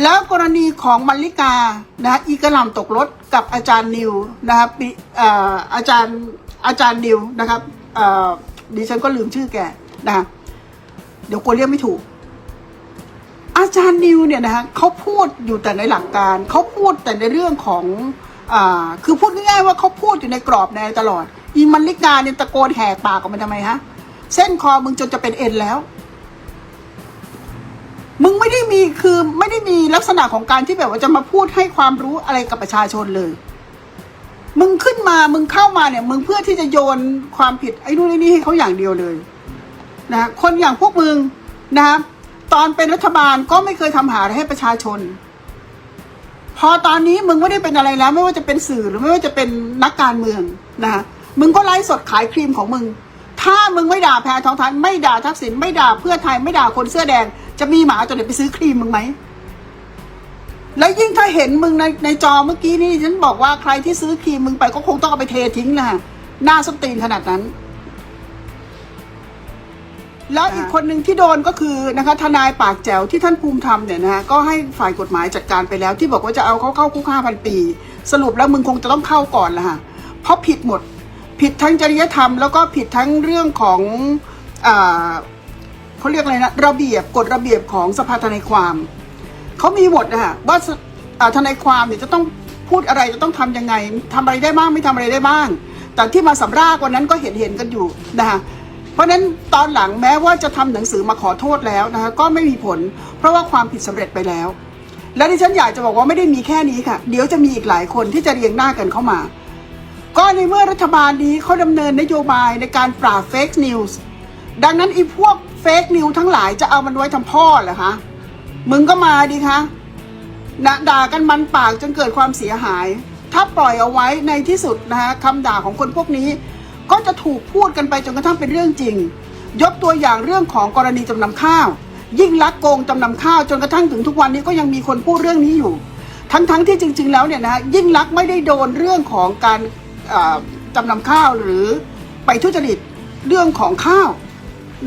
แล้วกรณีของมัลลิกานะอีกระลำตกรถกับอาจารย์นิวนะครับอาจารย์อาจารย์นิวนะครับเอ่อดิฉันก็ลืมชื่อแกนะเดี๋ยวกลัวเรียกไม่ถูก อาจารย์นิวเนี่ยนะฮะเขาพูดอยู่แต่ในหลักการเขาพูดแต่ในเรื่องของอคือพูดง่ายๆว่าเขาพูดอยู่ในกรอบในตลอด อีมันลิกาเนี่ยตะโกนแหกปากออกมาทำไมฮะเส้นคอมึงจนจะเป็นเอ็นแล้ว มึงไม่ได้มีคือไม่ได้มีลักษณะของการที่แบบว่าจะมาพูดให้ความรู้อะไรกับประชาชนเลย มึงขึ้นมามึงเข้ามาเนี่ย มึงเพื่อที่จะโยนความผิดไอ้นู่นไอ้นี่ให้เขาอย่างเดียวเลยนะคนอย่างพวกมึงนะครับตอนเป็นรัฐบาลก็ไม่เคยทำหาอะไรให้ประชาชน พอตอนนี้มึงไม่ได้เป็นอะไรแล้ว ไม่ว่าจะเป็นสื่อหรือไม่ว่าจะเป็นนักการเมืองนะมึงก็ไล่สดขายครีมของมึง ถ้ามึงไม่ด่าแพทองทานไม่ด่าทักษิณไม่ด่าเพื่อไทยไม่ด่าคนเสื้อแดง จะมีหมาตัวไหนไปซื้อครีมมึงไหม แล้วยิ่งถ้าเห็นมึงในในจอเมื่อกี้นี่ฉันบอกว่าใครที่ซื้อครีมมึงไปก็คงต้องเอาไปเททิ้งนะหน้าส้นตีนขนาดนั้น แล้วอีกคนหนึ่งที่โดนก็คือนะคะทนายปากแจ๋วที่ท่านภูมิธรรมเนี่ยนะฮะก็ให้ฝ่ายกฎหมายจัดการไปแล้ว ที่บอกว่าจะเอาเขาเข้าคุกห้าพันปี สรุปแล้วมึงคงจะต้องเข้าก่อนละฮะเพราะผิดหมด ผิดทั้งจริยธรรม แล้วก็ผิดทั้งเรื่องของอ่า เขาเรียกอะไรนะระเบียบกฎระเบียบของสภาทนายความเขามีหมดนะฮะว่าทนายความเนี่ยจะต้องพูดอะไรจะต้องทำยังไงทำอะไรได้บ้างไม่ทำอะไรได้บ้าง แต่ที่มาสำรากวันนั้นก็เห็นเห็นกันอยู่นะคะเพราะฉะนั้นตอนหลังแม้ว่าจะทำหนังสือมาขอโทษแล้วนะคะก็ไม่มีผล เพราะว่าความผิดสำเร็จไปแล้ว และที่ฉันอยากจะบอกว่าไม่ได้มีแค่นี้ค่ะ เดี๋ยวจะมีอีกหลายคนที่จะเรียงหน้ากันเข้ามา ก็ในเมื่อรัฐบาลนี้เขาดำเนินนโยบายในการปราบเฟกนิวส์ดังนั้นอีพวก เฟกนิวทั้งหลายจะเอามันไว้ทำพ่อเหรอคะมึงก็มาดิคะนะด่ากันมันปากจนเกิดความเสียหาย ถ้าปล่อยเอาไว้ในที่สุดนะคะคำด่าของคนพวกนี้ ก็จะถูกพูดกันไปจนกระทั่งเป็นเรื่องจริง ยกตัวอย่างเรื่องของกรณีจำนำข้าว ยิ่งลักโกงจำนำข้าวจนกระทั่งถึงทุกวันนี้ก็ยังมีคนพูดเรื่องนี้อยู่ ทั้งๆที่จริง ๆ แล้วเนี่ยนะยิ่งลักไม่ได้โดนเรื่องของการจำนำข้าวหรือไปทุจริตเรื่องของข้าว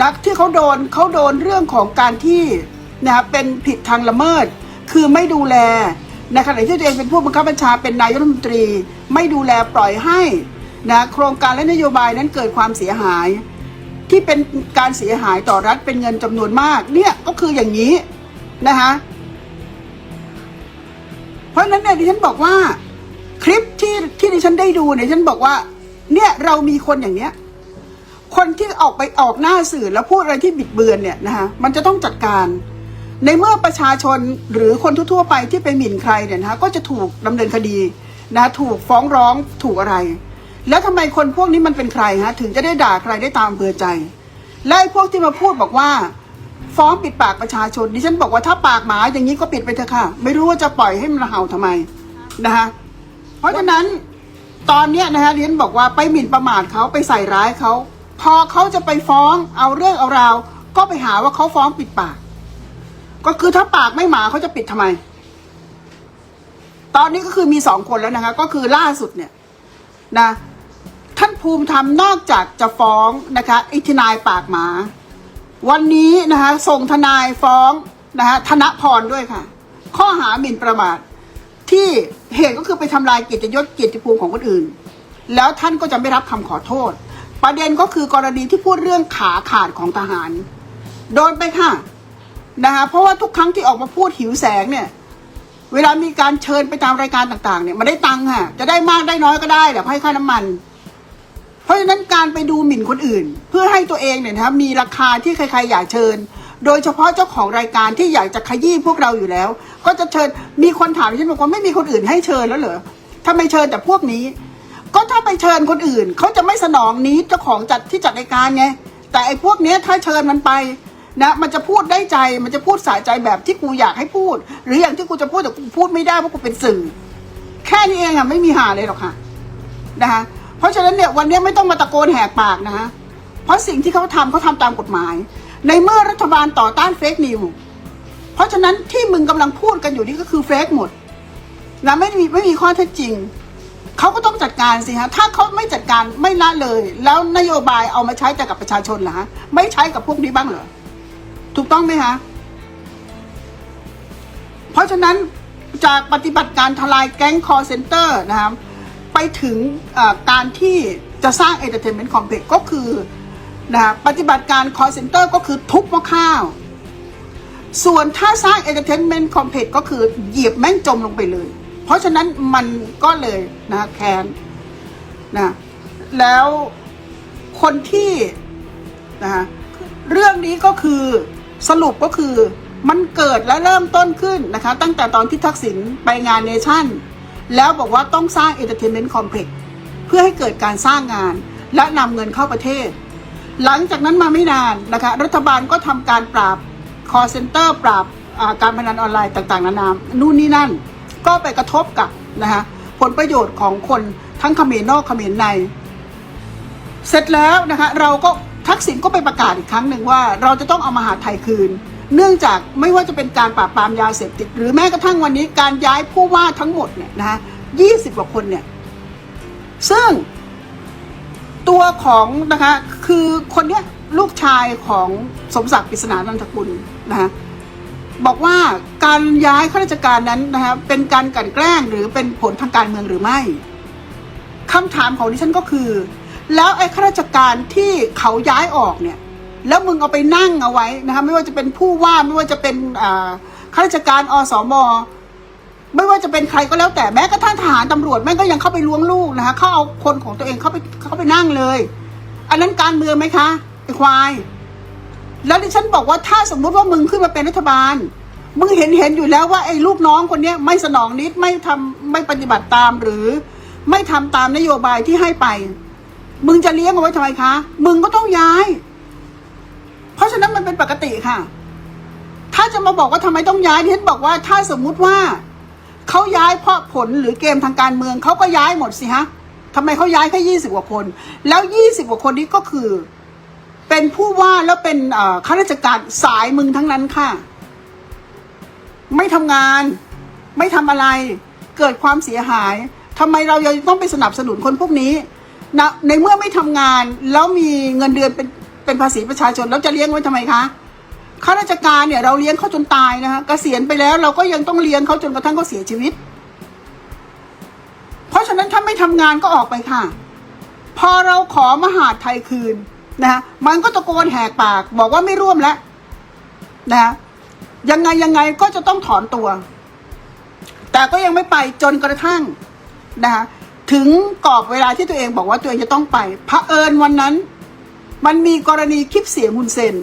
นะที่เขาโดนเขาโดนเรื่องของการที่นะเป็นผิดทางละเมิด คือไม่ดูแลในขณะที่ตัวเองเป็นผู้บังคับบัญชาเป็นนายกรัฐมนตรี ไม่ดูแลปล่อยให้นะโครงการและนโยบายนั้นเกิดความเสียหาย ที่เป็นการเสียหายต่อรัฐเป็นเงินจำนวนมากเนี่ยก็คืออย่างนี้นะคะเพราะฉะนั้นเนี่ยดิฉันบอกว่าคลิปที่ที่ดิฉันได้ดูเนี่ยดิฉันบอกว่าเนี่ยเรามีคนอย่างเนี้ย คนที่ออกไปออกหน้าสื่อแล้วพูดอะไรที่บิดเบือนเนี่ยนะคะมันจะต้องจัดการ ในเมื่อประชาชนหรือคนทั่วๆไปที่ไปหมิ่นใครเนี่ยนะคะก็จะถูกดำเนินคดีนะถูกฟ้องร้องถูกอะไร แล้วทำไมคนพวกนี้มันเป็นใครฮะถึงจะได้ด่าใครได้ตามอำเภอใจ และไอ้พวกที่มาพูดบอกว่า ฟ้องปิดปากประชาชนดิฉันบอกว่าถ้าปากหมาอย่างนี้ก็ปิดไปเถอะค่ะ ไม่รู้ว่าจะปล่อยให้มันเห่าทำไมนะคะเพราะฉะนั้นตอนเนี้ยนะคะดิฉันบอกว่าไปหมิ่นประมาทเขาไปใส่ร้ายเขา พอเขาจะไปฟ้องเอาเรื่องเอาราว ก็ไปหาว่าเขาฟ้องปิดปาก ก็คือถ้าปากไม่หมาเขาจะปิดทำไม ตอนนี้ก็คือมีสองคนแล้วนะคะ ก็คือล่าสุดเนี่ยนะ ท่านภูมิธรรมนอกจากจะฟ้องนะคะอ้ทนายปากหมา วันนี้นะคะส่งทนายฟ้องนะคะธนพรด้วยค่ะ ข้อหาหมิ่นประมาทที่เหตุก็คือไปทำลายเกียรติยศเกียรติภูมิของคนอื่น แล้วท่านก็จะไม่รับคำขอโทษ ประเด็นก็คือกรณีที่พูดเรื่องขาขาดของทหาร โดนไปค่ะนะคะเพราะว่าทุกครั้งที่ออกมาพูดหิวแสงเนี่ย เวลามีการเชิญไปตามรายการต่างๆ เนี่ยมันได้ตังค์ค่ะ จะได้มากได้น้อยก็ได้แต่ให้ค่าน้ำมัน เพราะฉะนั้นการไปดูหมิ่นคนอื่น เพื่อให้ตัวเองเนี่ยนะครับมีราคาที่ใครๆอยากเชิญ โดยเฉพาะเจ้าของรายการที่อยากจะขยี้พวกเราอยู่แล้ว ก็จะเชิญมีคนถามฉันบอกว่าไม่มีคนอื่นให้เชิญแล้วเหรอทำไมเชิญแต่พวกนี้ ก็ถ้าไปเชิญคนอื่นเขาจะไม่สนองนี้เจ้าของจัดที่จัดรายการไงแต่ไอ้พวกเนี้ยถ้าเชิญมันไปนะมันจะพูดได้ใจมันจะพูดสายใจแบบที่กูอยากให้พูด หรืออย่างที่กูจะพูดแต่กูพูดไม่ได้เพราะกูเป็นสื่อ แค่นี้เองอะไม่มีหาเลยหรอกค่ะนะคะเพราะฉะนั้นเนี่ยวันนี้ไม่ต้องมาตะโกนแหกปากนะคะเพราะสิ่งที่เขาทำเขาทำตามกฎหมาย ในเมื่อรัฐบาลต่อต้านเฟกนิวเพราะฉะนั้นที่มึงกำลังพูดกันอยู่นี่ก็คือเฟกหมดนะไม่มีไม่มีข้อเท็จจริง เขาก็ต้องจัดการสิฮะ ถ้าเขาไม่จัดการไม่ละเลย แล้วนโยบายเอามาใช้แต่กับประชาชนเหรอฮะ ไม่ใช้กับพวกนี้บ้างเหรอ ถูกต้องไหมคะเพราะฉะนั้นจากปฏิบัติการทลายแก๊งคอร์เซนเตอร์นะครับ ไปถึงการที่จะสร้าง Entertainment Complex ก็คือนะปฏิบัติการ call center ก็คือทุบหม้อข้าว ส่วนถ้าสร้าง Entertainment Complex ก็คือเหยียบแม่งจมลงไปเลย เพราะฉะนั้นมันก็เลยนะแคนนะแล้วคนที่นะเรื่องนี้ก็คือสรุปก็คือมันเกิดและเริ่มต้นขึ้นนะคะ ตั้งแต่ตอนที่ทักษิณไปงานเนชั่น แล้วบอกว่าต้องสร้าง Entertainment Complex เพื่อให้เกิดการสร้างงาน และนำเงินเข้าประเทศ หลังจากนั้นมาไม่นานนะคะ รัฐบาลก็ทำการปราบ call center ปราบอ่าการพนันออนไลน์ต่างๆ นานานู่นนี่นั่น ก็ไปกระทบกับนะคะผลประโยชน์ของคนทั้งเขมรนอกเขมรใน เสร็จแล้วนะคะเราก็ทักษิณก็ไปประกาศอีกครั้งหนึ่งว่า เราจะต้องเอามาหาไทยคืน เนื่องจากไม่ว่าจะเป็นการปราบปรามยาเสพติด หรือแม้กระทั่งวันนี้การย้ายผู้ว่าทั้งหมดเนี่ยนะคะยี่สิบกว่าคนเนี่ย ซึ่งตัวของนะคะคือคนเนี้ยลูกชายของสมศักดิ์ปริศนานันทกุลนะคะ บอกว่าการย้ายข้าราชการนั้นนะคะเป็นการกลั่นแกล้งหรือเป็นผลทางการเมืองหรือไม่คำถามของดิฉันก็คือ แล้วไอ้ข้าราชการที่เขาย้ายออกเนี่ย แล้วมึงเอาไปนั่งเอาไว้นะคะไม่ว่าจะเป็นผู้ว่าไม่ว่าจะเป็นข้าราชการอสมไม่ว่าจะเป็นใครก็แล้วแต่แม้กระทั่งทหารตำรวจแม่งก็ยังเข้าไปล้วงลูกนะคะเขาเอาคนของตัวเองเข้าไปเข้าไปนั่งเลย อันนั้นการเมืองไหมคะไอ้ควาย แล้วดิฉันบอกว่าถ้าสมมุติว่ามึงขึ้นมาเป็นรัฐบาล มึงเห็นเห็นอยู่แล้วว่าไอ้ลูกน้องคนเนี้ยไม่สนองนิดไม่ทำไม่ปฏิบัติตามหรือ ไม่ทำตามนโยบายที่ให้ไป มึงจะเลี้ยงเอาไว้ทำไมคะ มึงก็ต้องย้าย เพราะฉะนั้นมันเป็นปกติค่ะ ถ้าจะมาบอกว่าทำไมต้องย้ายดิฉันบอกว่าถ้าสมมุติว่าเขาย้ายเพราะผลหรือเกมทางการเมืองเขาก็ย้ายหมดสิฮะทำไมเขาย้ายแค่ยี่สิบกว่าคน แล้วยี่สิบกว่าคนนี้ก็คือ เป็นผู้ว่าแล้วเป็นข้าราชการสายมึงทั้งนั้นค่ะ ไม่ทำงาน ไม่ทำอะไร เกิดความเสียหายทำไมเรายังต้องไปสนับสนุนคนพวกนี้นะในเมื่อไม่ทำงานแล้วมีเงินเดือนเป็นเป็นภาษีประชาชนแล้วจะเลี้ยงไว้ทำไมคะข้าราชการเนี่ยเราเลี้ยงเขาจนตายนะคะเกษียณไปแล้วเราก็ยังต้องเลี้ยงเขาจนกระทั่งเขาเสียชีวิต เพราะฉะนั้นถ้าไม่ทำงานก็ออกไปค่ะ พอเราขอมหาดไทยคืน นะคะมันก็ตะโกนแหกปาก บอกว่าไม่ร่วมแล้วนะคะยังไงยังไงก็จะต้องถอนตัว แต่ก็ยังไม่ไปจนกระทั่งนะคะถึงกรอบเวลาที่ตัวเองบอกว่าตัวเองจะต้องไปพระเอิญวันนั้น มันมีกรณีคลิปเสียงมุนเซน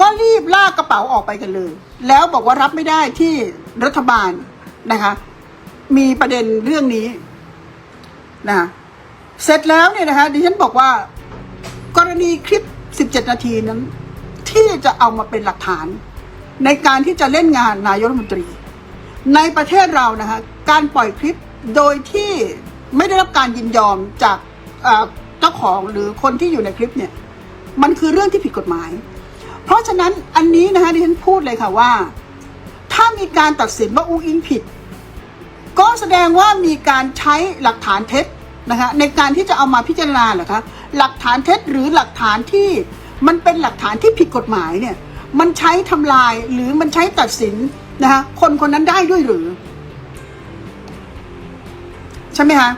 ก็รีบลากกระเป๋าออกไปกันเลย แล้วบอกว่ารับไม่ได้ที่รัฐบาลนะคะ มีประเด็นเรื่องนี้นะะเสร็จแล้วเนี่ยนะคะดิฉันบอกว่า กรณีคลิป 17 นาทีนั้น ที่จะเอามาเป็นหลักฐาน ในการที่จะเล่นงานนายกรัฐมนตรี ในประเทศเรานะคะการปล่อยคลิปโดยที่ไม่ได้รับการยินยอมจากเจ้าของหรือคนที่อยู่ในคลิปเนี่ยมันคือเรื่องที่ผิดกฎหมาย เพราะฉะนั้นอันนี้นะคะดิฉันพูดเลยค่ะว่า ถ้ามีการตัดสินว่าอุ้งอิงผิด ก็แสดงว่ามีการใช้หลักฐานเท็จ นะคะในการที่จะเอามาพิจารณาเหรอคะหลักฐานเท็จหรือหลักฐานที่มันเป็นหลักฐานที่ผิดกฎหมายเนี่ยมันใช้ทำลายหรือมันใช้ตัดสินนะคะคนคนนั้นได้ด้วยหรือ ใช่ไหมคะ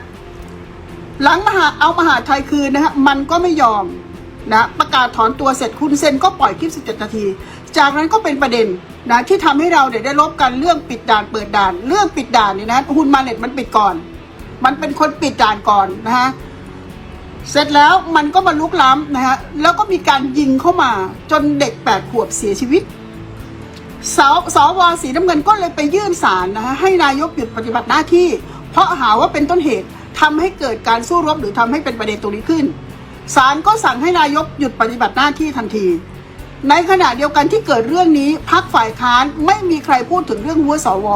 หลังมหาเอามหาไทยคืนนะฮะมันก็ไม่ยอมนะประกาศถอนตัวเสร็จคุณเซนก็ปล่อยคลิป 17 นาที จากนั้นก็เป็นประเด็นนะที่ทำให้เราเนี่ยได้ลบกันเรื่องปิดด่านเปิดด่าน เรื่องปิดด่านเนี่ยนะฮุนมาเน็ตมันปิดก่อน มันเป็นคนปิดด่านก่อนนะฮะเสร็จแล้วมันก็มาลุกล้ำนะฮะแล้วก็มีการยิงเข้ามาจนเด็กแปดขวบเสียชีวิตสาวสวสีน้ำเงินก็เลยไปยื่นศาลนะฮะให้นายกหยุดปฏิบัติหน้าที่ เพราะหาว่าเป็นต้นเหตุทำให้เกิดการสู้รบหรือทำให้เป็นประเด็นตรงนี้ขึ้นศาลก็สั่งให้นายกหยุดปฏิบัติหน้าที่ทันที ในขณะเดียวกันที่เกิดเรื่องนี้พักฝ่ายค้านไม่มีใครพูดถึงเรื่องหัวสว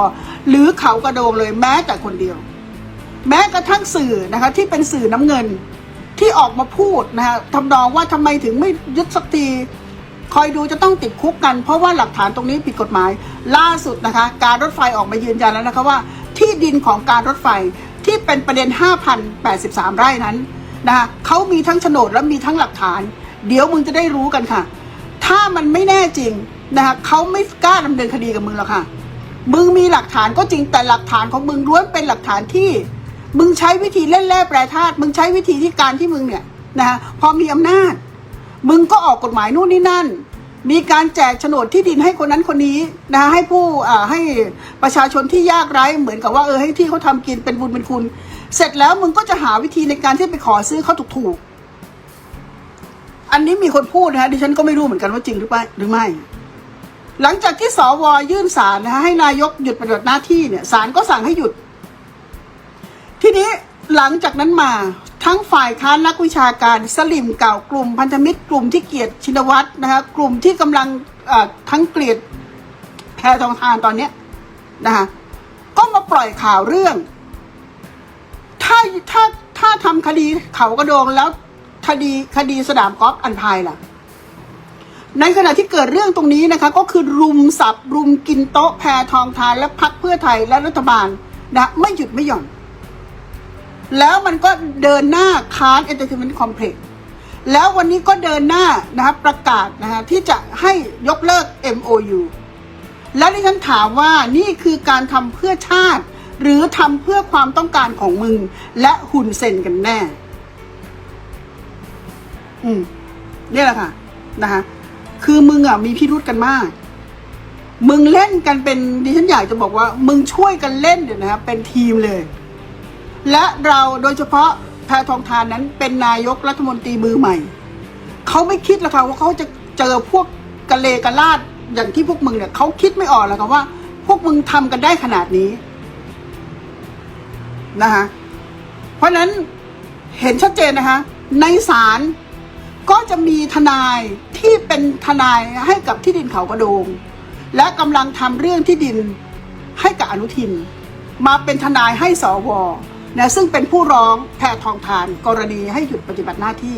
หรือเขากระโดงเลยแม้แต่คนเดียว แม้กระทั่งสื่อนะคะที่เป็นสื่อน้ำเงินที่ออกมาพูดนะคะทำนองว่าทำไมถึงไม่ยึดสักที คอยดูจะต้องติดคุกกัน เพราะว่าหลักฐานตรงนี้ผิดกฎหมาย ล่าสุดนะคะ การรถไฟออกมายืนยันแล้วนะคะว่า ที่ดินของการรถไฟที่เป็นประเด็น 5,083 ไร่นั้นนะคะเขามีทั้งโฉนดและมีทั้งหลักฐาน เดี๋ยวมึงจะได้รู้กันค่ะ ถ้ามันไม่แน่จริงนะคะเขาไม่กล้าดำเนินคดีกับมึงหรอกค่ะ มึงมีหลักฐานก็จริงแต่หลักฐานของมึงล้วนเป็นหลักฐานที่ มึงใช้วิธีเล่นแร่แปรธาตุมึงใช้วิธีที่การที่มึงเนี่ยนะฮะพอมีอำนาจ มึงก็ออกกฎหมายนู่นนี่นั่น มีการแจกโฉนดที่ดินให้คนนั้นคนนี้นะให้ผู้อ่าให้ประชาชนที่ยากไร้เหมือนกับว่าเออให้ที่เขาทำกินเป็นบุญเป็นคุณ เสร็จแล้วมึงก็จะหาวิธีในการที่ไปขอซื้อเขาถูกๆอันนี้มีคนพูดนะฮะดิฉันก็ไม่รู้เหมือนกันว่าจริงหรือไม่หรือไม่หลังจากที่สวยื่นสารนะฮะให้นายกหยุดปฏิบัติหน้าที่เนี่ยศาลก็สั่งให้หยุด ทีนี้หลังจากนั้นมาทั้งฝ่ายค้านนักวิชาการสลิมเก่ากลุ่มพันธมิตรกลุ่มที่เกลียดชินวัตรนะคะกลุ่มที่กำลังทั้งเกลียดแพรทองทานตอนเนี้ยนะคะก็มาปล่อยข่าวเรื่อง ถ้าถ้าถ้าทำคดีเขากระโดงแล้วคดีคดีสนามกอล์ฟอันพายล่ะ ในขณะที่เกิดเรื่องตรงนี้นะคะ ก็คือรุมสับรุมกินโต๊ะแพรทองทานและพักเพื่อไทยและรัฐบาลนะไม่หยุดไม่หย่อน แล้วมันก็เดินหน้าค้านเอนเตอร์เทนเมนต์คอมเพล็กซ์แล้ววันนี้ก็เดินหน้านะครับประกาศนะฮะที่จะให้ยกเลิก MOU แล้วที่ฉันถามว่านี่คือการทำเพื่อชาติ หรือทำเพื่อความต้องการของมึง และหุ่นเซนกันแน่ อืมนี่แหละค่ะนะคะคือมึงอะมีพิรุธกันมาก มึงเล่นกันเป็นดิฉันอยากจะบอกว่า มึงช่วยกันเล่นเดี๋ยวนะครับเป็นทีมเลย และเราโดยเฉพาะแพทองทานนั้นเป็นนายกรัฐมนตรีมือใหม่ เขาไม่คิดหรอกค่ะว่าเขาจะเจอพวกกะเลกะลาดอย่างที่พวกมึงเนี่ยเขาคิดไม่ออกหรอกค่ะว่า พวกมึงทำกันได้ขนาดนี้นะคะเพราะฉะนั้นเห็นชัดเจนนะคะ ในศาลก็จะมีทนายที่เป็นทนายให้กับที่ดินเขากระโดง และกำลังทำเรื่องที่ดินให้กับอนุทิน มาเป็นทนายให้สว นะซึ่งเป็นผู้ร้องแพทองทาน กรณีให้หยุดปฏิบัติหน้าที่